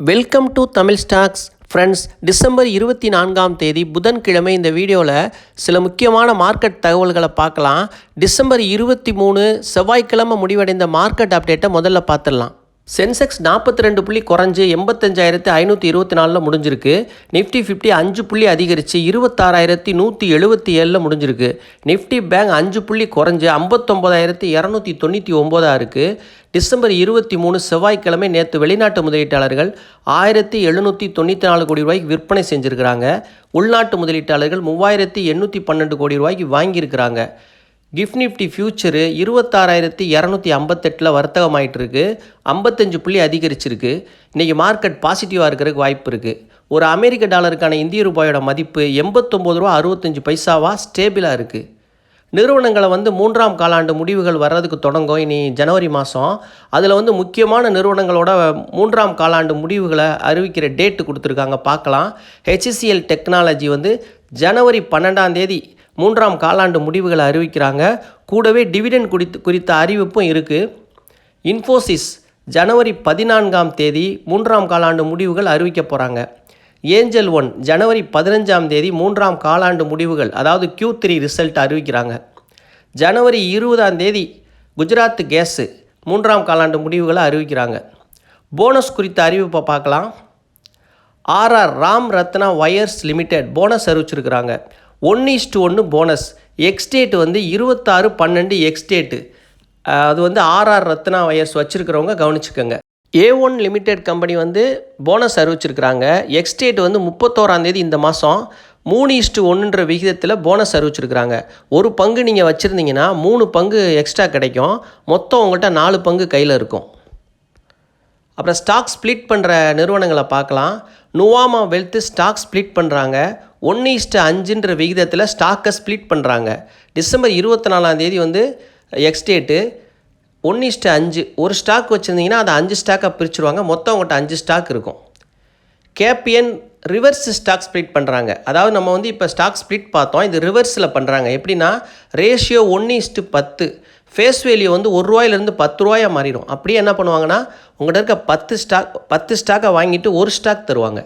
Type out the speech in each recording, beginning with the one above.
Welcome to Tamil stocks friends December இருபத்தி நான்காம் தேதி புதன்கிழமை இந்த வீடியோவில் சில முக்கியமான மார்க்கெட் தகவல்களை பார்க்கலாம். டிசம்பர் இருபத்தி மூணு செவ்வாய்க்கிழமை முடிவடைந்த மார்க்கெட் அப்டேட்டை முதல்ல பார்த்துடலாம். சென்செக்ஸ் நாற்பத்தி ரெண்டு புள்ளி குறைஞ்சு எண்பத்தஞ்சாயிரத்து ஐநூற்றி இருபத்தி நாலில் முடிஞ்சிருக்கு. நிஃப்டி ஃபிஃப்டி அஞ்சு புள்ளி அதிகரித்து இருபத்தாறாயிரத்தி நூற்றி எழுபத்தி ஏழில் முடிஞ்சிருக்கு. நிஃப்டி பேங்க் அஞ்சு புள்ளி குறைஞ்சு ஐம்பத்தொம்போதாயிரத்தி இரநூத்தி தொண்ணூற்றி ஒம்போதாக இருக்குது டிசம்பர் இருபத்தி மூணு செவ்வாய்க்கிழமை நேற்று வெளிநாட்டு முதலீட்டாளர்கள் ஆயிரத்தி எழுநூற்றி தொண்ணூற்றி நாலு கோடி ரூபாய்க்கு விற்பனை செஞ்சுருக்கிறாங்க. உள்நாட்டு முதலீட்டாளர்கள் மூவாயிரத்தி எண்ணூற்றி பன்னெண்டு கோடி ரூபாய்க்கு வாங்கியிருக்கிறாங்க. கிஃப்ட் நிஃப்டி ஃபியூச்சரு இருபத்தாறாயிரத்தி இரநூத்தி ஐம்பத்தெட்டில் வர்த்தகமாயிட்டு இருக்கு ஐம்பத்தஞ்சு புள்ளி அதிகரிச்சிருக்கு. இன்றைக்கி மார்க்கெட் பாசிட்டிவாக இருக்கிறதுக்கு வாய்ப்பு இருக்குது ஒரு அமெரிக்க டாலருக்கான இந்திய ரூபாயோட மதிப்பு எண்பத்தொம்போது ரூபா அறுபத்தஞ்சு பைசாவாக ஸ்டேபிளாக இருக்குது நிறுவனங்களை வந்து மூன்றாம் காலாண்டு முடிவுகள் வர்றதுக்கு தொடங்கும். இனி ஜனவரி மாதம் அதில் வந்து முக்கியமான நிறுவனங்களோட மூன்றாம் காலாண்டு முடிவுகளை அறிவிக்கிற டேட்டு கொடுத்துருக்காங்க. பார்க்கலாம். ஹெச்சிசிஎல் டெக்னாலஜி வந்து ஜனவரி பன்னெண்டாம் தேதி மூன்றாம் காலாண்டு முடிவுகளை அறிவிக்கிறாங்க. கூடவே டிவிடெண்ட் குறித்து குறித்த அறிவிப்பும் இருக்குது இன்ஃபோசிஸ் ஜனவரி பதினான்காம் தேதி மூன்றாம் காலாண்டு முடிவுகள் அறிவிக்க போகிறாங்க ஏஞ்சல் ஒன் ஜனவரி பதினஞ்சாம் தேதி மூன்றாம் காலாண்டு முடிவுகள் அதாவது கியூ த்ரீ ரிசல்ட் அறிவிக்கிறாங்க. ஜனவரி இருபதாம் தேதி குஜராத் கேஸு மூன்றாம் காலாண்டு முடிவுகளை அறிவிக்கிறாங்க. போனஸ் குறித்த அறிவிப்பை பார்க்கலாம். RR Ram Ratna wires limited bonus அறிவிச்சிருக்கிறாங்க. ஒன் இஸ்டு ஒன்று போனஸ் எக்ஸ்டேட் வந்து இருபத்தாறு பன்னெண்டு எக்ஸ்டேட்டு அது வந்து ஆர்ஆர் ரத்னா வயர்ஸ் வச்சுருக்கிறவங்க கவனிச்சுக்கோங்க. ஏ ஒன் லிமிடெட் கம்பெனி வந்து போனஸ் அறிவிச்சிருக்கிறாங்க. எக்ஸ்டேட் வந்து முப்பத்தோராந்தேதி இந்த மாதம் மூணு இஸ்டு ஒன்றுன்ற விகிதத்தில் போனஸ் அறிவிச்சிருக்கிறாங்க. ஒரு பங்கு நீங்கள் வச்சுருந்தீங்கன்னா மூணு பங்கு எக்ஸ்ட்ரா கிடைக்கும். மொத்தம் உங்கள்கிட்ட நாலு பங்கு கையில் இருக்கும். அப்புறம் ஸ்டாக் ஸ்ப்ளிட் பண்ணுற நிறுவனங்களை பார்க்கலாம். நுவாமா வெல்த்து ஸ்டாக் ஸ்ப்ளிட் பண்ணுறாங்க ஒன்று ஈஸ்ட்டு அஞ்சுன்ற விகிதத்தில் ஸ்டாக்கை ஸ்ப்ளிட் பண்ணுறாங்க டிசம்பர் இருபத்தி நாலாம் தேதி வந்து எக்ஸ்டேட்டு ஒன்று இஸ்ட்டு அஞ்சு ஒரு ஸ்டாக் வச்சுருந்தீங்கன்னா அதை அஞ்சு ஸ்டாக்காக பிரிச்சுருவாங்க. மொத்தம் உங்கள்கிட்ட அஞ்சு ஸ்டாக் இருக்கும். கேபிஎன் ரிவர்ஸ் ஸ்டாக் ஸ்ப்ளிட் பண்ணுறாங்க அதாவது நம்ம வந்து இப்போ ஸ்டாக் ஸ்ப்ளிட் பார்த்தோம். இது ரிவர்ஸில் பண்ணுறாங்க எப்படின்னா ரேஷியோ ஒன்று இஸ்ட்டு பத்து ஃபேஸ் வேல்யூ வந்து ஒரு ரூபாயிலேருந்து பத்து ரூபாயாக மாறிடும். அப்படியே என்ன பண்ணுவாங்கன்னா உங்கள்கிட்ட இருக்க பத்து ஸ்டாக் பத்து ஸ்டாக்கை வாங்கிட்டு ஒரு ஸ்டாக் தருவாங்க.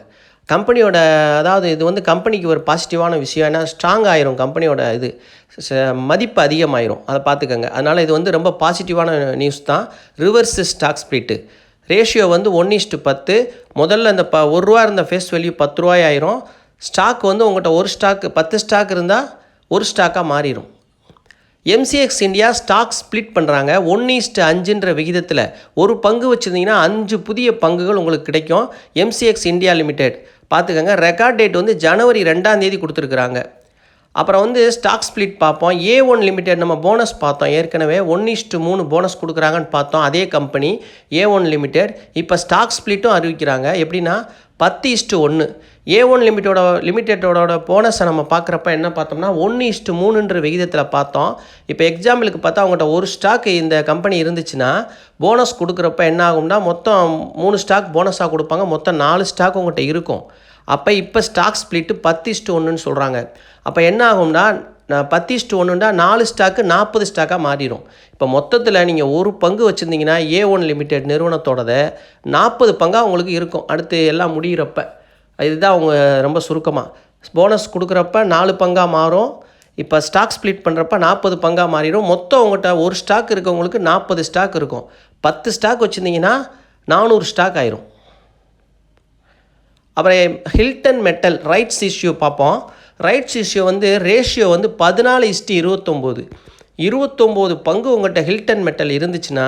கம்பெனியோட அதாவது இது வந்து கம்பெனிக்கு ஒரு பாசிட்டிவான விஷயம். ஏன்னா ஸ்ட்ராங் ஆயிரும் கம்பெனியோட இது. ச- மதிப்பு அதிகமாயிரும். அதை பார்த்துக்கோங்க. அதனால் இது வந்து ரொம்ப பாசிட்டிவான நியூஸ் தான். ரிவர்ஸ் ஸ்டாக் ஸ்ப்ளிட்டு ரேஷியோ வந்து ஒன் இஸ்ட்டு பத்து. முதல்ல இந்த ப ஒரு ரூபா இருந்த ஃபேஸ் வேல்யூ பத்து ரூபாய் ஆயிரும். ஸ்டாக் வந்து உங்கள்கிட்ட ஒரு ஸ்டாக் பத்து ஸ்டாக் இருந்தால் ஒரு ஸ்டாக்காக மாறிடும் எம்சிஎக்ஸ் இந்தியா ஸ்டாக் ஸ்ப்ளிட் பண்ணுறாங்க ஒன் ஈஸ்ட்டு அஞ்சுன்ற விகிதத்தில். ஒரு பங்கு வச்சுருந்தீங்கன்னா அஞ்சு புதிய பங்குகள் உங்களுக்கு கிடைக்கும். எம்சிஎக்ஸ் இந்தியா லிமிடெட் பார்த்துக்கோங்க ரெக்கார்ட் டேட் வந்து ஜனவரி ரெண்டாம் தேதி கொடுத்துருக்குறாங்க. அப்புறம் வந்து ஸ்டாக் ஸ்ப்ளிட் பார்ப்போம். ஏ ஒன் லிமிடெட் நம்ம போனஸ் பார்த்தோம். ஏற்கனவே ஒன் இஸ்ட்டு மூணு போனஸ் கொடுக்குறாங்கன்னு பார்த்தோம். அதே கம்பெனி ஏ ஒன் லிமிடெட் இப்போ ஸ்டாக் ஸ்ப்ளிட்டும் அறிவிக்கிறாங்க. எப்படின்னா பத்து இஸ்ட்டு ஒன்று ஏ ஒன் லிமிட்டோட லிமிட்டெடோட போனஸை நம்ம பார்க்குறப்ப என்ன பார்த்தோம்னா ஒன்று இஸ்ட்டு மூணுன்ற விகிதத்தில் பார்த்தோம். இப்போ எக்ஸாம்பிளுக்கு பார்த்தா அவங்ககிட்ட ஒரு ஸ்டாக் இந்த கம்பெனி இருந்துச்சுன்னா போனஸ் கொடுக்குறப்ப என்ன ஆகும்னா மொத்தம் மூணு ஸ்டாக் போனஸாக கொடுப்பாங்க. மொத்தம் நாலு ஸ்டாக் உங்கள்கிட்ட இருக்கும். அப்போ இப்போ ஸ்டாக் ஸ்ப்ளிட்டு பத்து இஸ்ட்டு ஒன்றுன்னு சொல்கிறாங்க அப்போ என்ன ஆகும்னா பத்து இஸ்ட்டு ஒன்றுண்டா நாலு ஸ்டாக்கு நாற்பது ஸ்டாக்காக மாறிடும். இப்போ மொத்தத்தில் நீங்கள் ஒரு பங்கு வச்சுருந்தீங்கன்னா ஏ ஒன் லிமிடெட் நிறுவனத்தோடத நாற்பது பங்காக உங்களுக்கு இருக்கும். அடுத்து எல்லாம் முடிகிறப்ப இதுதான் அவங்க ரொம்ப சுருக்கமாக போனஸ் கொடுக்குறப்ப நாலு பங்காக மாறும். இப்போ ஸ்டாக் ஸ்ப்ளிட் பண்ணுறப்ப நாற்பது பங்காக மாறிடும். மொத்தம் உங்கள்கிட்ட ஒரு ஸ்டாக் இருக்கவங்களுக்கு நாற்பது ஸ்டாக் இருக்கும். பத்து ஸ்டாக் வச்சுருந்தீங்கன்னா நானூறு ஸ்டாக் ஆயிரும். அப்புறம் ஹில்டன் மெட்டல் ரைட்ஸ் இஷ்யூ பார்ப்போம். ரைட்ஸ் இஷ்யூ வந்து ரேஷியோ வந்து பதினாலு இஸ்டி இருபத்தொம்போது. இருபத்தொம்போது பங்கு உங்கள்கிட்ட ஹில்டன் மெட்டல் இருந்துச்சுன்னா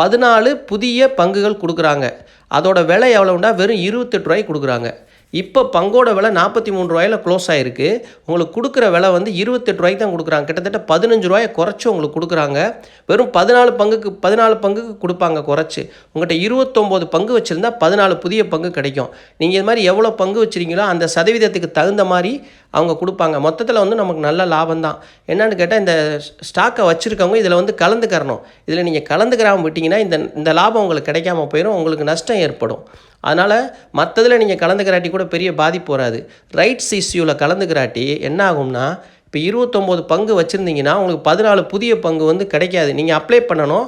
பதினாலு புதிய பங்குகள் கொடுக்குறாங்க. அதோட விலை எவ்வளோண்டா வெறும் இருபத்தெட்டு ரூபாய்க்கு கொடுக்குறாங்க. இப்போ பங்கோட விலை நாற்பத்தி மூணு ரூபாயில் க்ளோஸ் ஆகிருக்கு உங்களுக்கு கொடுக்குற விலை வந்து இருபத்தெட்டு ரூபாய்க்கு தான் கொடுக்குறாங்க. கிட்டத்தட்ட பதினஞ்சு ரூபாயை குறைச்சி உங்களுக்கு கொடுக்குறாங்க. வெறும் பதினாலு பங்குக்கு பதினாலு பங்குக்கு கொடுப்பாங்க குறைச்சி. உங்கள்கிட்ட இருபத்தொம்போது பங்கு வச்சுருந்தா பதினாலு புதிய பங்கு கிடைக்கும். நீங்கள் இது மாதிரி எவ்வளோ பங்கு வச்சுருக்கீங்களோ அந்த சதவீதத்துக்கு தகுந்த மாதிரி அவங்க கொடுப்பாங்க. மொத்தத்தில் வந்து நமக்கு நல்ல லாபம் தான். என்னென்னு கேட்டால் இந்த ஸ்டாக்கை வச்சுருக்கவங்க இதில் வந்து கலந்துக்கிறணும். இதில் நீங்கள் கலந்துக்கிறாமல் விட்டிங்கன்னா இந்த இந்த லாபம் உங்களுக்கு கிடைக்காம போயிடும் உங்களுக்கு நஷ்டம் ஏற்படும். அதனால் மற்றதில் நீங்கள் கலந்துக்கிறாட்டி கூட பெரிய பாதிப்பு வராது. ரைட்ஸ் இஷ்யூவில் கலந்துக்கிறாட்டி என்ன ஆகும்னா இப்போ இருபத்தொம்போது பங்கு வச்சுருந்தீங்கன்னா உங்களுக்கு பதினாலு புதிய பங்கு வந்து கிடைக்காது. நீங்கள் அப்ளை பண்ணணும்.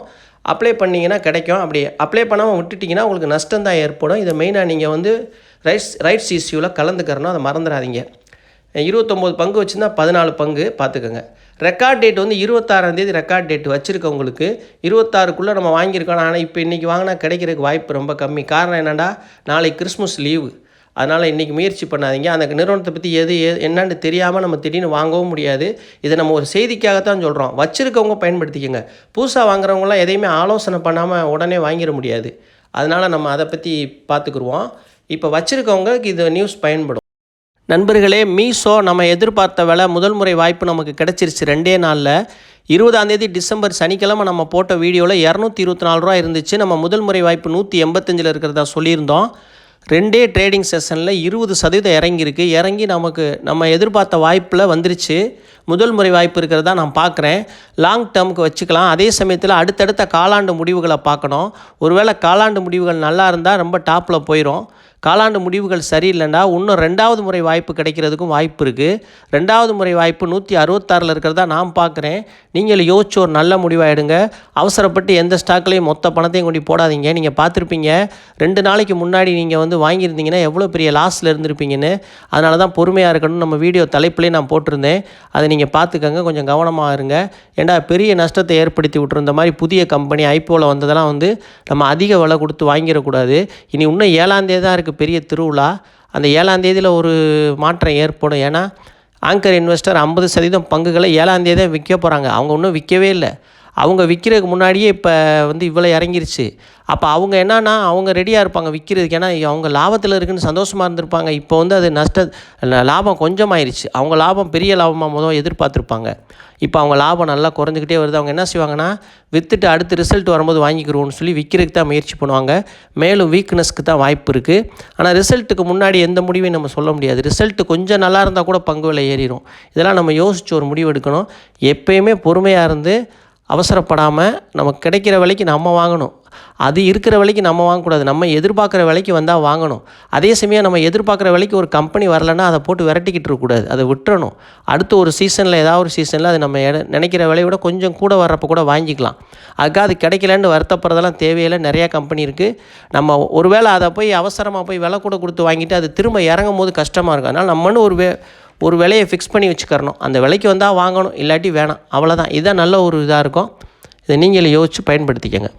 அப்ளை பண்ணிங்கன்னா கிடைக்கும். அப்படி அப்ளை பண்ணாமல் விட்டுட்டிங்கன்னா உங்களுக்கு நஷ்டம் தான் ஏற்படும். இதை மெயினாக நீங்கள் வந்து ரைட்ஸ் ரைட்ஸ் இஷ்யூவில் கலந்துக்கிறணும். அதை மறந்துடாதீங்க. இருபத்தொம்போது பங்கு வச்சுருந்தா பதினாலு பங்கு பார்த்துக்கோங்க. ரெக்கார்ட் டேட் வந்து இருபத்தாறாந்தேதி ரெக்கார்ட் டேட் வச்சுருக்கவங்களுக்கு இருபத்தாறுக்குள்ளே நம்ம வாங்கியிருக்கோம். ஆனால் இப்போ இன்றைக்கி வாங்கினா கிடைக்கிறதுக்கு வாய்ப்பு ரொம்ப கம்மி. காரணம் என்னென்னா நாளைக்கு கிறிஸ்மஸ் லீவு. அதனால் இன்றைக்கி முயற்சி பண்ணாதீங்க. அந்த நிறுவனத்தை பற்றி எது எது என்னன்னு தெரியாமல் நம்ம திடீர்னு வாங்கவும் முடியாது. இதை நம்ம ஒரு செய்திக்காகத்தான் சொல்கிறோம் வச்சுருக்கவங்க பயன்படுத்திக்கோங்க. புதுசாக வாங்குறவங்களாம் எதையுமே ஆலோசனை பண்ணாமல் உடனே வாங்கிட முடியாது. அதனால் நம்ம அதை பற்றி பார்த்துக்குருவோம். இப்போ வச்சுருக்கவங்களுக்கு இது நியூஸ் பயன்படும். நண்பர்களே மீஷோ நம்ம எதிர்பார்த்த விலை முதல் முறை வாய்ப்பு நமக்கு கிடச்சிருச்சு ரெண்டே நாளில். இருபதாந்தேதி டிசம்பர் சனிக்கிழமை நம்ம போட்ட வீடியோவில் இரநூத்தி இருபத்தி நாலு ரூபா இருந்துச்சு. நம்ம முதல் முறை வாய்ப்பு நூற்றி எண்பத்தஞ்சில் இருக்கிறதா சொல்லியிருந்தோம். ரெண்டே ட்ரேடிங் செஷனில் இருபது சதவீதம் இறங்கியிருக்கு. இறங்கி நமக்கு நம்ம எதிர்பார்த்த வாய்ப்பில் வந்துருச்சு. முதல் முறை வாய்ப்பு இருக்கிறதா நான் பார்க்குறேன். லாங் டேர்முக்கு வச்சுக்கலாம். அதே சமயத்தில் அடுத்தடுத்த காலாண்டு முடிவுகளை பார்க்கணும். ஒருவேளை காலாண்டு முடிவுகள் நல்லா இருந்தால் ரொம்ப டாப்பில் போயிடும் காலாண்டு முடிவுகள் சரியில்லைன்னா இன்னும் ரெண்டாவது முறை வாய்ப்பு கிடைக்கிறதுக்கும் வாய்ப்பு இருக்குது ரெண்டாவது முறை வாய்ப்பு நூற்றி அறுபத்தாறில் இருக்கிறதா நான் பார்க்குறேன் நீங்கள் யோசிச்சு ஒரு நல்ல முடிவாக எடுங்க அவசரப்பட்டு எந்த ஸ்டாக்லேயும் மொத்த பணத்தையும் கொண்டு போடாதீங்க. நீங்கள் பார்த்துருப்பீங்க ரெண்டு நாளைக்கு முன்னாடி நீங்கள் வந்து வாங்கியிருந்தீங்கன்னா எவ்வளோ பெரிய லாஸில் இருந்திருப்பீங்கன்னு. அதனால தான் பொறுமையாக இருக்கணும்னு நம்ம வீடியோ தலைப்புலேயே நான் போட்டிருந்தேன். அதை நீங்கள் பார்த்துக்கங்க கொஞ்சம் கவனமாக இருங்க. ஏண்டா பெரிய நஷ்டத்தை ஏற்படுத்தி விட்டுருந்த மாதிரி புதிய கம்பெனி ஐபோவில் வந்ததெல்லாம் வந்து நம்ம அதிக விலை கொடுத்து வாங்கிடக்கூடாது. இனி இன்னும் ஏழாந்தேதி தான் இருக்குது பெரிய திருவிழா. அந்த ஏழாம் தேதியில் ஒரு மாற்றம் ஏற்படும். ஏன்னா ஆங்கர் இன்வெஸ்டர் ஐம்பது சதவீதம் பங்குகளை ஏழாந்தேதியாக விற்க போகிறாங்க அவங்க ஒன்றும் விற்கவே இல்லை. அவங்க விற்கிறதுக்கு முன்னாடியே இப்போ வந்து இவ்வளோ இறங்கிருச்சு. அப்போ அவங்க என்னன்னா அவங்க ரெடியாக இருப்பாங்க விற்கிறதுக்கு ஏன்னா அவங்க லாபத்தில் இருக்குன்னு சந்தோஷமாக இருந்திருப்பாங்க. இப்போ வந்து அது நஷ்ட லாபம் கொஞ்சமாயிருச்சு. அவங்க லாபம் பெரிய லாபமாக முதல் எதிர்பார்த்துருப்பாங்க. இப்போ அவங்க லாபம் நல்லா குறைஞ்சிக்கிட்டே வருது. அவங்க என்ன செய்வாங்கன்னா விற்றுட்டு அடுத்து ரிசல்ட் வரும்போது வாங்கிக்கிறோம்னு சொல்லி விற்கிறதுக்கு தான் முயற்சி பண்ணுவாங்க. மேலும் வீக்னஸ்க்கு தான் வாய்ப்பு இருக்குது ஆனால் ரிசல்ட்டுக்கு முன்னாடி எந்த முடிவையும் நம்ம சொல்ல முடியாது. ரிசல்ட்டு கொஞ்சம் நல்லா இருந்தால் கூட பங்கு விலை ஏறிடும் இதெல்லாம் நம்ம யோசித்து ஒரு முடிவு எடுக்கணும். எப்பயுமே பொறுமையாக இருந்து அவசரப்படாமல் நமக்கு கிடைக்கிற விலைக்கு நம்ம வாங்கணும். அது இருக்கிற விலைக்கு நம்ம வாங்கக்கூடாது. நம்ம எதிர்பார்க்குற விலைக்கு வந்தால் வாங்கணும். அதே சமயம் நம்ம எதிர்பார்க்குற விலைக்கு ஒரு கம்பெனி வரலைன்னா அதை போட்டு விரட்டிக்கிட்டு இருக்கக்கூடாது. அதை விட்டுறணும். அடுத்த ஒரு சீசனில் ஏதாவது ஒரு சீசனில் அது நம்ம எட- நினைக்கிற விலையோட விட கொஞ்சம் கூட வர்றப்போ கூட வாங்கிக்கலாம். அதுக்காக அது கிடைக்கலன்னு வருத்தப்படுறதெல்லாம் தேவையில்லை. நிறையா கம்பெனி இருக்குது நம்ம ஒருவேளை அதை போய் அவசரமாக போய் விலை கூட கொடுத்து வாங்கிட்டு அது திரும்ப இறங்கும் போது கஷ்டமாக இருக்கும். அதனால் நம்மன்னு ஒரு வே ஒரு விலையை ஃபிக்ஸ் பண்ணி வச்சுக்கிறணும். அந்த விலைக்கு வந்தால் வாங்கணும் இல்லாட்டி வேணாம். அவ்வளோதான் இதுதான் நல்ல ஒரு இதாக இருக்கும். இதை நீங்களே யோசித்து பயன்படுத்திக்கங்க.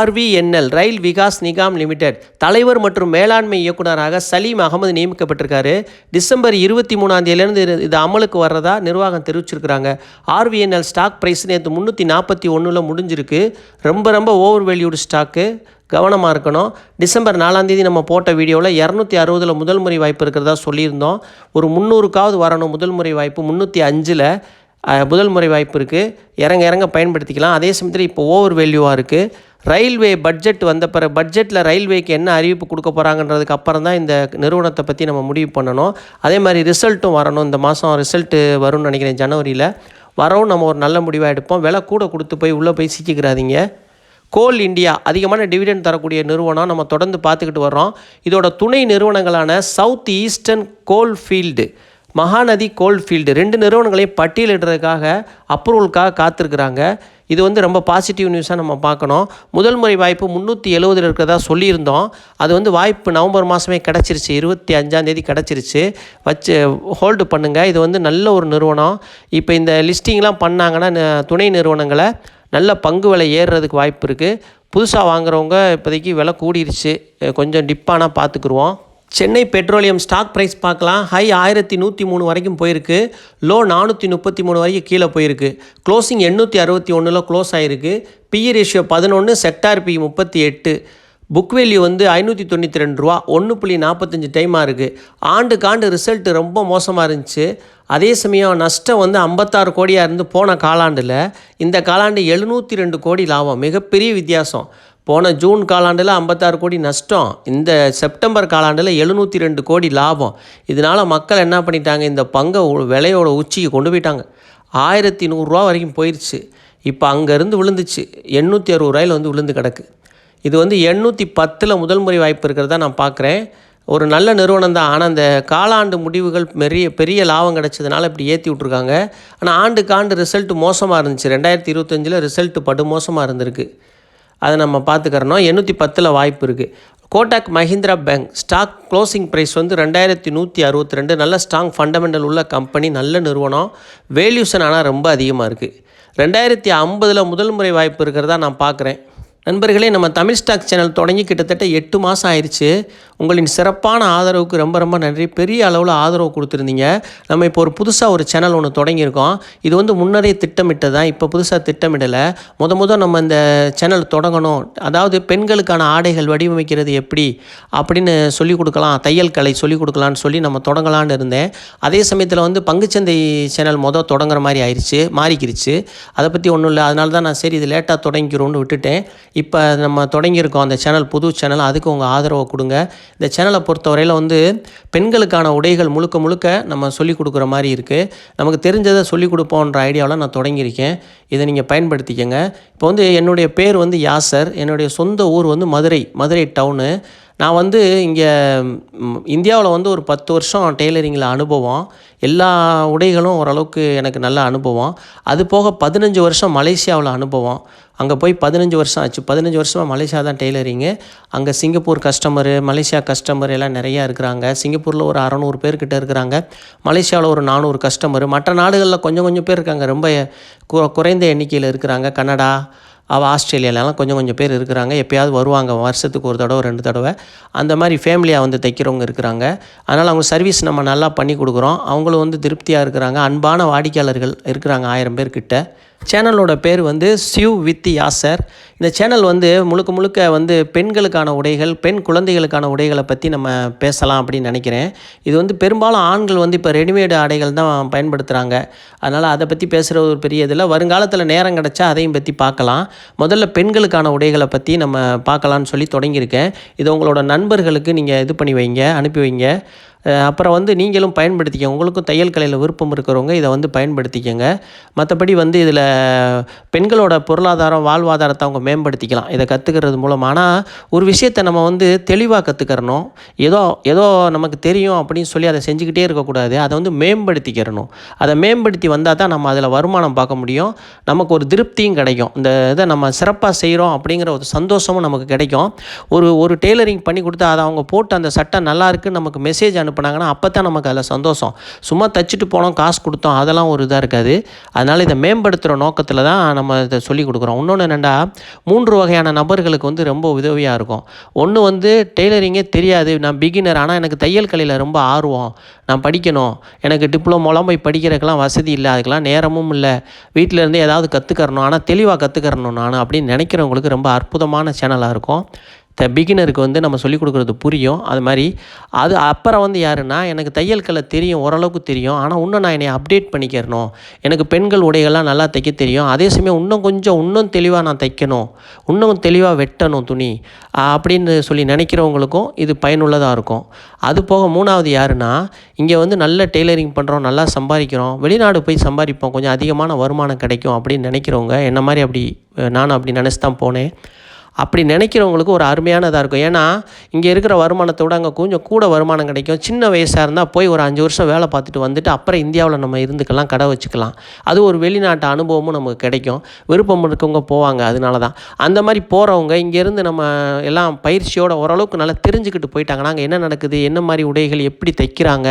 RVNL rail Vikas Nigam limited. தலைவர் மற்றும் மேலாண்மை இயக்குனராக சலீம் அகமது நியமிக்கப்பட்டிருக்காரு. டிசம்பர் இருபத்தி மூணாம் தேதியிலேருந்து இது இது அமலுக்கு வர்றதா நிர்வாகம் தெரிவிச்சிருக்கிறாங்க. ஆர்விஎன்எல் ஸ்டாக் ப்ரைஸ் நேற்று முந்நூற்றி நாற்பத்தி ஒன்றில் முடிஞ்சிருக்கு. ரொம்ப ரொம்ப ஓவர் வேல்யூடு ஸ்டாக்கு கவனமாக இருக்கணும். டிசம்பர் நாலாந்தேதி நம்ம போட்ட வீடியோவில் இரநூத்தி அறுபதில் முதல் முறை வாய்ப்பு இருக்கிறதா சொல்லியிருந்தோம். ஒரு முந்நூறுக்காவது வரணும் முதல் முறை வாய்ப்பு முந்நூற்றி அஞ்சில் முதல் முறை வாய்ப்பு இருக்குது இறங்க இறங்க பயன்படுத்திக்கலாம். அதே சமயத்தில் இப்போ ஓவர் வேல்யூவாக இருக்குது ரயில்வே பட்ஜெட் வந்த பிற பட்ஜெட்டில் ரயில்வேக்கு என்ன அறிவிப்பு கொடுக்க போகிறாங்கன்றதுக்கு அப்புறம் தான் இந்த நிறுவனத்தை பற்றி நம்ம முடிவு பண்ணணும். அதே மாதிரி ரிசல்ட்டும் வரணும். இந்த மாதம் ரிசல்ட்டு வரும்னு நினைக்கிறேன் ஜனவரியில். வரவும் நம்ம ஒரு நல்ல முடிவாக எடுப்போம். விலை கூட கொடுத்து போய் உள்ளே போய் சிக்கிக்கிறாதீங்க. கோல் இந்தியா அதிகமான டிவிடெண்ட் தரக்கூடிய நிறுவனம். நம்ம தொடர்ந்து பார்த்துக்கிட்டு வர்றோம். இதோட துணை நிறுவனங்களான South Eastern coal field Mahanadi coal field ரெண்டு நிறுவனங்களையும் பட்டியலிடுறதுக்காக அப்ரூவலுக்காக காத்திருக்கிறாங்க. இது வந்து ரொம்ப பாசிட்டிவ் நியூஸாக நம்ம பார்க்கணும். முதல் முறை வாய்ப்பு முந்நூற்றி எழுபதில் இருக்கிறதா சொல்லியிருந்தோம். அது வந்து வாய்ப்பு நவம்பர் மாதமே கிடச்சிருச்சு. இருபத்தி அஞ்சாந்தேதி கிடச்சிருச்சு. வச்சு ஹோல்டு பண்ணுங்கள் இது வந்து நல்ல ஒரு நிறுவனம். இப்போ இந்த லிஸ்டிங்லாம் பண்ணாங்கன்னா துணை நிறுவனங்களை நல்ல பங்கு விலை ஏறுறதுக்கு வாய்ப்பு இருக்குது புதுசாக வாங்குறவங்க இப்போதைக்கு விலை கூடிருச்சு. கொஞ்சம் டிப்பானால் பார்த்துக்குருவோம் சென்னை பெட்ரோலியம் ஸ்டாக் ப்ரைஸ் பார்க்கலாம். ஹை ஆயிரத்தி நூற்றி மூணு வரைக்கும் போயிருக்கு. லோ நானூற்றி முப்பத்தி மூணு வரைக்கும் கீழே போயிருக்கு. க்ளோசிங் எண்ணூற்றி அறுபத்தி ஒன்றில் க்ளோஸ் ஆகிருக்கு பிஇ ரேஷியோ பதினொன்று செக்டார் பி முப்பத்தி எட்டு. புக் வேல்யூ வந்து ஐநூற்றி தொண்ணூற்றி ரெண்டு ரூபா ஒன்று புள்ளி நாற்பத்தஞ்சு டைமாக இருக்குது ஆண்டுக்கு ஆண்டு ரிசல்ட் ரொம்ப மோசமாக இருந்துச்சு. அதே சமயம் நஷ்டம் வந்து ஐம்பத்தாறு கோடியாக இருந்து போன காலாண்டில் இந்த காலாண்டு எழுநூற்றி ரெண்டு கோடி லாபம் மிகப்பெரிய வித்தியாசம். போன ஜூன் காலாண்டில் ஐம்பத்தாறு கோடி நஷ்டம் இந்த செப்டம்பர் காலாண்டில் எழுநூற்றி ரெண்டு கோடி லாபம். இதனால் மக்கள் என்ன பண்ணிட்டாங்க இந்த பங்கை விலையோட உச்சிக்கு கொண்டு போயிட்டாங்க. ஆயிரத்தி நூறுரூவா வரைக்கும் போயிடுச்சு இப்போ அங்கேருந்து விழுந்துச்சு. எண்ணூற்றி அறுபது ரூபாயில் வந்து விழுந்து கிடக்கு. இது வந்து எண்ணூற்றி பத்தில் முதல் முறை வாய்ப்பு இருக்கிறதா நான் பார்க்குறேன் ஒரு நல்ல நிறுவனம் தான். ஆனால் அந்த காலாண்டு முடிவுகள் பெரிய பெரிய லாபம் கிடச்சதுனால இப்படி ஏற்றி விட்ருக்காங்க ஆனால் ஆண்டுக்கு ஆண்டு ரிசல்ட் மோசமாக இருந்துச்சு. ரெண்டாயிரத்தி இருபத்தஞ்சில் ரிசல்ட் படு மோசமாக இருந்திருக்கு. அதை நம்ம பார்த்துக்கறோம் எண்ணூற்றி பத்தில் வாய்ப்பு இருக்குது Kotak Mahindra bank stock closing price வந்து ரெண்டாயிரத்தி நூற்றி அறுபத்தி ரெண்டு நல்ல ஸ்ட்ராங் ஃபண்டமெண்டல் உள்ள கம்பெனி நல்ல நிறுவனம். வேல்யூஷன் ஆனால் ரொம்ப அதிகமாக இருக்குது ரெண்டாயிரத்தி ஐம்பதில் முதல் முறை வாய்ப்பு இருக்கிறதா நான் பார்க்குறேன் நண்பர்களே நம்ம தமிழ் ஸ்டாக் சேனல் தொடங்கி கிட்டத்தட்ட எட்டு மாதம் ஆயிடுச்சு. உங்களின் சிறப்பான ஆதரவுக்கு ரொம்ப ரொம்ப நன்றி. பெரிய அளவில் ஆதரவு கொடுத்துருந்தீங்க. நம்ம இப்போ ஒரு புதுசாக ஒரு சேனல் ஒன்று தொடங்கியிருக்கோம். இது வந்து முன்னரே திட்டமிட்டது தான் இப்போ புதுசாக திட்டமிடலை. முத முத நம்ம இந்த சேனல் தொடங்கணும். அதாவது பெண்களுக்கான ஆடைகள் வடிவமைக்கிறது எப்படி அப்படின்னு சொல்லிக் கொடுக்கலாம். தையல் கலை சொல்லிக் கொடுக்கலான்னு சொல்லி நம்ம தொடங்கலான்னு இருந்தேன். அதே சமயத்தில் வந்து பங்குச்சந்தை சேனல் மொதல் தொடங்குற மாதிரி ஆயிடுச்சு மாறிக்கிருச்சு. அதை பற்றி ஒன்றும் இல்லை. அதனால தான் நான் சரி இது லேட்டாக தொடங்கிக்கிறோன்னு விட்டுட்டேன். இப்போ நம்ம தொடங்கியிருக்கோம் அந்த சேனல் புது சேனல் அதுக்கு உங்கள் ஆதரவை கொடுங்க. இந்த சேனலை பொறுத்தவரையில் வந்து பெண்களுக்கான உடைகள் முழுக்க முழுக்க நம்ம சொல்லிக் கொடுக்குற மாதிரி இருக்குது நமக்கு தெரிஞ்சதை சொல்லிக் கொடுப்போன்ற ஐடியாவில் நான் தொடங்கியிருக்கேன். இதை நீங்கள் பயன்படுத்திக்கங்க. இப்போ வந்து என்னுடைய பேர் வந்து யாசர். என்னுடைய சொந்த ஊர் வந்து மதுரை மதுரை டவுனு நான் வந்து இங்கே இந்தியாவில் வந்து ஒரு பத்து வருஷம் டெய்லரிங்கில் அனுபவம். எல்லா உடைகளும் ஓரளவுக்கு எனக்கு நல்ல அனுபவம். அது போக பதினஞ்சு வருஷம் மலேசியாவில் அனுபவம். அங்கே போய் பதினஞ்சு வருஷம் ஆச்சு. பதினஞ்சு வருஷமாக மலேசியா தான் டெய்லரிங்கு. அங்கே சிங்கப்பூர் கஸ்டமரு மலேசியா கஸ்டமர் எல்லாம் நிறையா இருக்கிறாங்க. சிங்கப்பூரில் ஒரு அறநூறு பேர்கிட்ட இருக்கிறாங்க. மலேசியாவில் ஒரு நானூறு கஸ்டமரு மற்ற நாடுகளில் கொஞ்சம் கொஞ்சம் பேர் இருக்காங்க. ரொம்ப கு- குறைந்த எண்ணிக்கையில் இருக்கிறாங்க. கனடா அவள் ஆஸ்திரேலியாலலாம் கொஞ்சம் கொஞ்சம் பேர் இருக்கிறாங்க. எப்பயாவது வருவாங்க. வருஷத்துக்கு ஒரு தடவை ரெண்டு தடவை. அந்த மாதிரி ஃபேமிலியாக வந்து தைக்கிறவங்க இருக்கிறாங்க. அதனால் அவங்க சர்வீஸ் நம்ம நல்லா பண்ணி கொடுக்குறோம். அவங்களும் வந்து திருப்தியாக இருக்கிறாங்க. அன்பான வாடிக்கையாளர்கள் இருக்கிறாங்க. ஆயிரம் பேர்கிட்ட. சேனலோட பேர் வந்து சிவ் வித் யாசர் இந்த சேனல் வந்து முழுக்க முழுக்க வந்து பெண்களுக்கான உடைகள் பெண் குழந்தைகளுக்கான உடைகளை பற்றி நம்ம பேசலாம் அப்படின்னு நினைக்கிறேன். இது வந்து பெரும்பாலும் ஆண்கள் வந்து இப்போ ரெடிமேடு ஆடைகள் தான் பயன்படுத்துகிறாங்க அதனால் அதை பற்றி பேசுகிற ஒரு பெரிய இதில் வருங்காலத்தில் நேரம் கிடச்சா அதையும் பற்றி பார்க்கலாம். முதல்ல பெண்களுக்கான உடைகளை பற்றி நம்ம பார்க்கலான்னு சொல்லி தொடங்கியிருக்கேன். இது உங்களோட நண்பர்களுக்கு நீங்கள் இது பண்ணி வைங்க அனுப்பி வைங்க. அப்புறம் வந்து நீங்களும் பயன்படுத்திக்கங்க. உங்களுக்கும் தையல் கலையில் விருப்பம் இருக்கிறவங்க இதை வந்து பயன்படுத்திக்கங்க. மற்றபடி வந்து இதில் பெண்களோட பொருளாதாரம் வாழ்வாதாரத்தை அவங்க மேம்படுத்திக்கலாம். இதை கற்றுக்கிறது மூலம். ஆனால் ஒரு விஷயத்தை நம்ம வந்து தெளிவாக கற்றுக்கிறணும் ஏதோ ஏதோ நமக்கு தெரியும் அப்படின்னு சொல்லி அதை செஞ்சுக்கிட்டே இருக்கக்கூடாது. அதை வந்து மேம்படுத்திக்கிறணும். அதை மேம்படுத்தி வந்தால் தான் நம்ம அதில் வருமானம் பார்க்க முடியும். நமக்கு ஒரு திருப்தியும் கிடைக்கும். இந்த இதை நம்ம சிறப்பாக செய்கிறோம் அப்படிங்கிற ஒரு சந்தோஷமும் நமக்கு கிடைக்கும். ஒரு ஒரு டெய்லரிங் பண்ணி கொடுத்தா அதை அவங்க போட்டு அந்த சட்டை நல்லா இருக்குன்னு நமக்கு மெசேஜ் அனுப்புனாங்கன்னா அப்போ தான் நமக்கு அதில் சந்தோஷம். சும்மா தச்சுட்டு போனோம் காசு கொடுத்தோம் அதெல்லாம் ஒரு இதாக இருக்காது. அதனால் இதை மேம்படுத்துகிற நோக்கத்தில் தான் நம்ம இதை சொல்லி கொடுக்குறோம். இன்னொன்று என்னென்னா மூன்று வகையான நபர்களுக்கு வந்து ரொம்ப உதவியாக இருக்கும். ஒன்று வந்து டெய்லரிங்கே தெரியாது. நான் பிகினர் ஆனால் எனக்கு தையல் கலையில் ரொம்ப ஆர்வம். நான் படிக்கணும். எனக்கு டிப்ளமோலாம் போய் படிக்கிறதுக்கெலாம் வசதி இல்லை. அதுக்கெலாம் நேரமும் இல்லை. வீட்டில் இருந்து ஏதாவது கற்றுக்கறணும் ஆனால் தெளிவாக கற்றுக்கறணும் நான் அப்படின்னு நினைக்கிறவங்களுக்கு ரொம்ப அற்புதமான சேனலாக இருக்கும். த பிகினருக்கு வந்து நம்ம சொல்லிக் கொடுக்குறது புரியும். அது மாதிரி அது அப்புறம் வந்து யாருன்னா எனக்கு தையல் கலை தெரியும் ஓரளவுக்கு தெரியும். ஆனால் இன்னும் நான் என்னை அப்டேட் பண்ணிக்கிறணும். எனக்கு பெண்கள் உடைகள்லாம் நல்லா தைக்க தெரியும். அதே சமயம் இன்னும் கொஞ்சம் இன்னும் தெளிவாக நான் தைக்கணும். இன்னும் தெளிவாக வெட்டணும் துணி. அப்படின்னு சொல்லி நினைக்கிறவங்களுக்கும் இது பயனுள்ளதாக இருக்கும். அது போக மூணாவது யாருன்னா இங்கே வந்து நல்ல டெய்லரிங் பண்ணுறோம் நல்லா சம்பாதிக்கிறோம். வெளிநாடு போய் சம்பாதிப்போம். கொஞ்சம் அதிகமான வருமானம் கிடைக்கும் அப்படின்னு நினைக்கிறவங்க என்ன மாதிரி அப்படி நானும் அப்படி நினச்சி தான் போனேன். அப்படி நினைக்கிறவங்களுக்கு ஒரு அருமையானதாக இருக்கும். ஏன்னா இங்கே இருக்கிற வருமானத்தை விட அங்கே கொஞ்சம் கூட வருமானம் கிடைக்கும். சின்ன வயசாக இருந்தால் போய் ஒரு அஞ்சு வருஷம் வேலை பார்த்துட்டு வந்துட்டு அப்புறம் இந்தியாவில் நம்ம இருந்துக்கலாம் கடை வச்சுக்கலாம். அது ஒரு வெளிநாட்டு அனுபவமும் நமக்கு கிடைக்கும். விருப்பம் இருக்கவங்க போவாங்க அதனால தான் அந்த மாதிரி போகிறவங்க இங்கேருந்து நம்ம எல்லாம் பயிற்சியோட ஓரளவுக்கு நல்லா தெரிஞ்சுக்கிட்டு போயிட்டாங்கன்னா அங்கே என்ன நடக்குது என்ன மாதிரி உடைகள் எப்படி தைக்கிறாங்க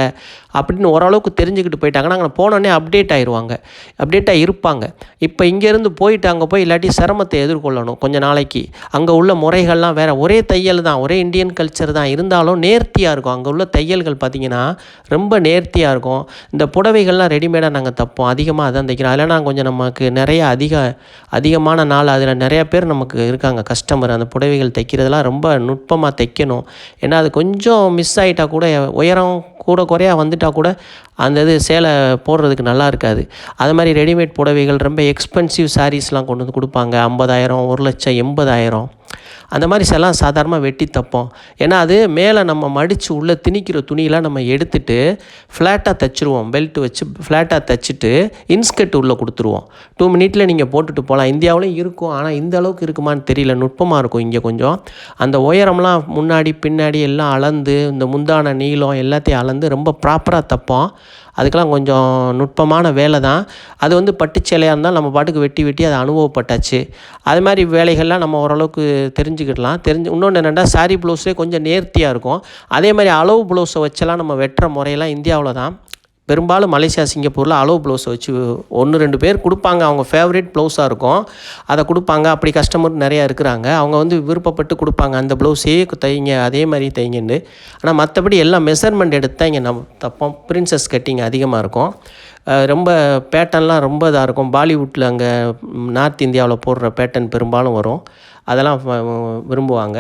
அப்படின்னு ஓரளவுக்கு தெரிஞ்சுக்கிட்டு போயிட்டாங்கன்னா அங்கே போனோடனே அப்டேட் ஆயிடுவாங்க அப்டேட்டாக இருப்பாங்க. இப்போ இங்கேருந்து போயிட்டு அங்கே போய் இல்லாட்டி சிரமத்தை எதிர்கொள்ளணும் கொஞ்சம் நாளைக்கு. அங்கே உள்ள முறைகள்லாம் வேறு. ஒரே தையல் தான் ஒரே இந்தியன் கல்ச்சர் தான். இருந்தாலும் நேர்த்தியாக இருக்கும். அங்கே உள்ள தையல்கள் பார்த்திங்கன்னா ரொம்ப நேர்த்தியாக இருக்கும். இந்த புடவைகள்லாம் ரெடிமேடாக நாங்கள் தைப்போம். அதிகமாக அதான் தைக்கிறோம். அதில் கொஞ்சம் நமக்கு நிறைய அதிக அதிகமான நாள் அதில் நிறையா பேர் நமக்கு இருக்காங்க. கஸ்டமர் அந்த புடவைகள் தைக்கிறதெல்லாம் ரொம்ப நுட்பமாக தைக்கணும். ஏன்னா அது கொஞ்சம் மிஸ் ஆகிட்டா கூட உயரம் கூட குறையா வந்துட்டா கூட அந்த இது சேலை போடுறதுக்கு நல்லா இருக்காது. அது மாதிரி ரெடிமேட் புடவைகள் ரொம்ப எக்ஸ்பென்சிவ் சாரீஸ்லாம் கொண்டு வந்து கொடுப்பாங்க. ஐம்பதாயிரம் ஒரு லட்சம் எண்பதாயிரம். அந்த மாதிரி எல்லாம் சாதாரணமாக வெட்டி தைப்போம். ஏன்னா அது மேலே நம்ம மடித்து உள்ளே திணிக்கிற துணியெலாம் நம்ம எடுத்துட்டு ஃப்ளாட்டாக தைச்சிருவோம். பெல்ட் வச்சு ஃப்ளாட்டாக தைச்சிட்டு இன்ஸ்கர்ட் உள்ளே கொடுத்துருவோம். டூ மினிட்ல நீங்கள் போட்டுட்டு போகலாம் இந்தியாவிலையும் இருக்கும். ஆனால் இந்த அளவுக்கு இருக்குமான்னு தெரியல. நுட்பமாக இருக்கும் இங்கே கொஞ்சம். அந்த உயரம்லாம் முன்னாடி பின்னாடி எல்லாம் அளந்து இந்த முந்தான நீளம் எல்லாத்தையும் அளந்து ரொம்ப ப்ராப்பராக தைப்போம். அதுக்கெல்லாம் கொஞ்சம் நுட்பமான வேலை தான். அது வந்து பட்டு சேலையாக இருந்தால் நம்ம பாட்டுக்கு வெட்டி வெட்டி அதை அனுபவப்பட்டாச்சு. அது மாதிரி வேலைகள்லாம் நம்ம ஓரளவுக்கு தெரிஞ்சுக்கிடலாம். தெரிஞ்சு இன்னொன்று என்னென்னா சாரி ப்ளவுஸே கொஞ்சம் நேர்த்தியாக இருக்கும். அதே மாதிரி அளவு ப்ளவுஸை வச்செல்லாம் நம்ம வெட்டுற முறையெல்லாம் இந்தியாவில் தான். பெரும்பாலும் மலேசியா சிங்கப்பூரில் அளவு ப்ளவுஸை வச்சு ஒன்று ரெண்டு பேர் கொடுப்பாங்க. அவங்க ஃபேவரட் ப்ளவுஸாக இருக்கும். அதை கொடுப்பாங்க. அப்படி கஸ்டமர் நிறையா இருக்கிறாங்க. அவங்க வந்து விருப்பப்பட்டு கொடுப்பாங்க. அந்த ப்ளவுஸே தைங்க அதே மாதிரி தைங்கன்னு. ஆனால் மற்றபடி எல்லாம் மெஷர்மெண்ட் எடுத்து தான் இங்கே நம்ம தப்போம் பிரின்சஸ் கட்டிங் அதிகமாக இருக்கும் ரொம்ப பேட்டர்ன்லாம் ரொம்ப இதாக இருக்கும். பாலிவுட்டில் அங்கே நார்த் இந்தியாவில் போடுற பேட்டர்ன் பெரும்பாலும் வரும். அதெல்லாம் விரும்புவாங்க.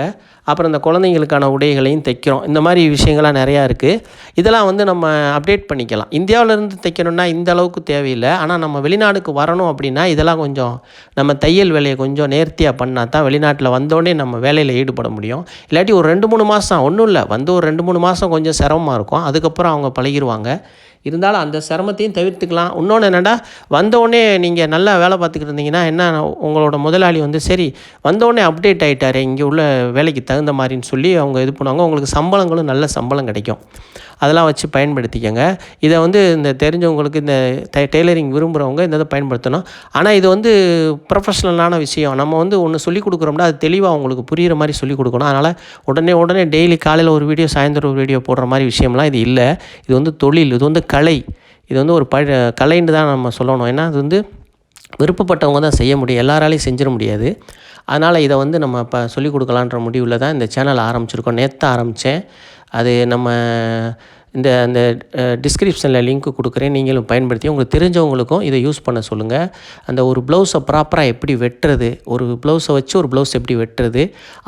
அப்புறம் இந்த குழந்தைங்களுக்கான உடைகளையும் தைக்கிறோம். இந்த மாதிரி விஷயங்கள்லாம் நிறையா இருக்குது இதெல்லாம் வந்து நம்ம அப்டேட் பண்ணிக்கலாம். இந்தியாவிலேருந்து தைக்கணும்னா இந்த அளவுக்கு தேவையில்லை. ஆனால் நம்ம வெளிநாடுக்கு வரணும் அப்படின்னா இதெல்லாம் கொஞ்சம் நம்ம தையல் வேலையை கொஞ்சம் நேர்த்தியாக பண்ணால் தான் வெளிநாட்டில் வந்தோடனே நம்ம வேலையில் ஈடுபட முடியும். இல்லாட்டி ஒரு ரெண்டு மூணு மாதம் ஒன்றும் இல்லை. வந்து ஒரு ரெண்டு மூணு மாதம் கொஞ்சம் சிரமமாக இருக்கும். அதுக்கப்புறம் அவங்க பழகிடுவாங்க இருந்தாலும் அந்த சிரமத்தையும் தவிர்த்துக்கலாம். இன்னொன்று என்னென்னா வந்தோடனே நீங்கள் நல்லா வேலை பார்த்துக்கிட்டு இருந்தீங்கன்னா என்ன உங்களோட முதலாளி வந்து சரி வந்தோடனே அப்டேட் ஆகிட்டார் இங்கே உள்ள வேலைக்கு தகுந்த மாதிரின்னு சொல்லி அவங்க இது பண்ணுவாங்க. உங்களுக்கு சம்பளங்களும் நல்ல சம்பளம் கிடைக்கும். அதெல்லாம் வச்சு பயன்படுத்திக்கங்க. இதை வந்து இந்த தெரிஞ்சவங்களுக்கு இந்த டை டெய்லரிங் விரும்புகிறவங்க இந்த இதை பயன்படுத்தணும். ஆனால் இது வந்து ப்ரொஃபஷ்னலான விஷயம். நம்ம வந்து ஒன்று சொல்லி கொடுக்குறோம்னா அது தெளிவாக அவங்களுக்கு புரிகிற மாதிரி சொல்லிக் கொடுக்கணும். அதனால் உடனே உடனே டெய்லி காலையில் ஒரு வீடியோ சாயந்தரம் ஒரு வீடியோ போடுற மாதிரி விஷயம்லாம் இது இல்லை. இது வந்து தொழில் இது வந்து கலை. இது வந்து ஒரு ப கலைன்னு தான் நம்ம சொல்லணும். ஏன்னா அது வந்து விருப்பப்பட்டவங்க தான் செய்ய முடியும். எல்லாராலையும் செஞ்சிட முடியாது. அதனால் இதை வந்து நம்ம இப்போ சொல்லிக் கொடுக்கலான்ற முடிவில் தான் இந்த சேனல் ஆரம்பிச்சிருக்கோம். நேற்று ஆரம்பித்தேன். அது நம்ம இந்த அந்த டிஸ்கிரிப்ஷனில் லிங்க் கொடுக்குறேன். நீங்களும் பயன்படுத்தி உங்களுக்கு தெரிஞ்சவங்களுக்கும் இதை யூஸ் பண்ண சொல்லுங்கள் அந்த ஒரு ப்ளவுஸை ப்ராப்பராக எப்படி வெட்டுறது ஒரு ப்ளவுஸை வச்சு ஒரு ப்ளவுஸ் எப்படி வெட்டுறது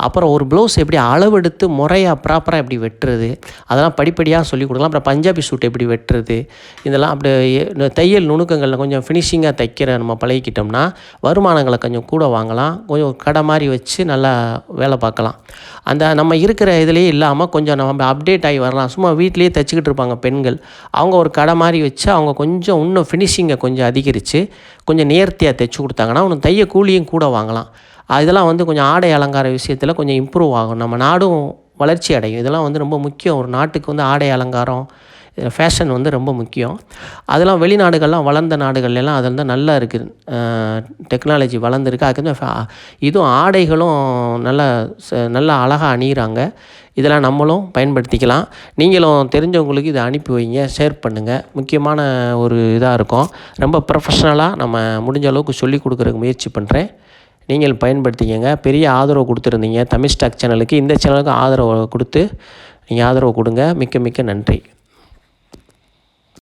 அப்புறம் ஒரு ப்ளவுஸ் எப்படி அளவெடுத்து முறையாக ப்ராப்பராக எப்படி வெட்டுறது அதெல்லாம் படிப்படியாக சொல்லிக் கொடுக்கலாம். அப்புறம் பஞ்சாபி சூட் எப்படி வெட்டுறது இதெல்லாம் அப்படி தையல் நுணுக்கங்களில் கொஞ்சம் ஃபினிஷிங்காக தைக்கிற நம்ம பழகிக்கிட்டோம்னா வருமானங்களை கொஞ்சம் கூட வாங்கலாம். கொஞ்சம் கடை மாதிரி வச்சு நல்லா வேலை பார்க்கலாம். அந்த நம்ம இருக்கிற இதுலேயே இல்லாமல் கொஞ்சம் நம்ம அப்டேட் ஆகி வரலாம். சும்மா வீட்லேயே தைச்சு வச்சுக்கிட்டு இருப்பாங்க பெண்கள். அவங்க ஒரு கடை மாதிரி வச்சு அவங்க கொஞ்சம் இன்னும் ஃபினிஷிங்கை கொஞ்சம் அதிகரித்து கொஞ்சம் நேர்த்தியாக தைச்சி கொடுத்தாங்கன்னா இன்னும் தைய கூலியும் கூட வாங்கலாம். இதெல்லாம் வந்து கொஞ்சம் ஆடை அலங்கார விஷயத்தில் கொஞ்சம் இம்ப்ரூவ் ஆகும். நம்ம நாடும் வளர்ச்சி அடையும். இதெல்லாம் வந்து ரொம்ப முக்கியம். ஒரு நாட்டுக்கு வந்து ஆடை அலங்காரம் ஃபேஷன் வந்து ரொம்ப முக்கியம். அதெல்லாம் வெளிநாடுகள்லாம் வளர்ந்த நாடுகள்லாம் அது வந்து நல்லா இருக்குது டெக்னாலஜி வளர்ந்துருக்கு. அதுக்கு இதுவும் ஆடைகளும் நல்லா ச- நல்லா அழகாக அணிகிறாங்க இதெல்லாம் நம்மளும் பயன்படுத்திக்கலாம். நீங்களும் தெரிஞ்சவங்களுக்கு இதை அனுப்பி வைங்க. ஷேர் பண்ணுங்கள் முக்கியமான ஒரு இதாக இருக்கும். ரொம்ப ப்ரொஃபஷ்னலாக நம்ம முடிஞ்ச அளவுக்கு சொல்லிக் கொடுக்குறதுக்கு முயற்சி பண்ணுறேன் நீங்கள் பயன்படுத்திக்கங்க. பெரிய ஆதரவு கொடுத்துருந்தீங்க. தமிழ் ஸ்டாக் சேனலுக்கு இந்த சேனலுக்கு ஆதரவு கொடுத்து நீங்கள் ஆதரவு கொடுங்க. மிக்க மிக்க நன்றி.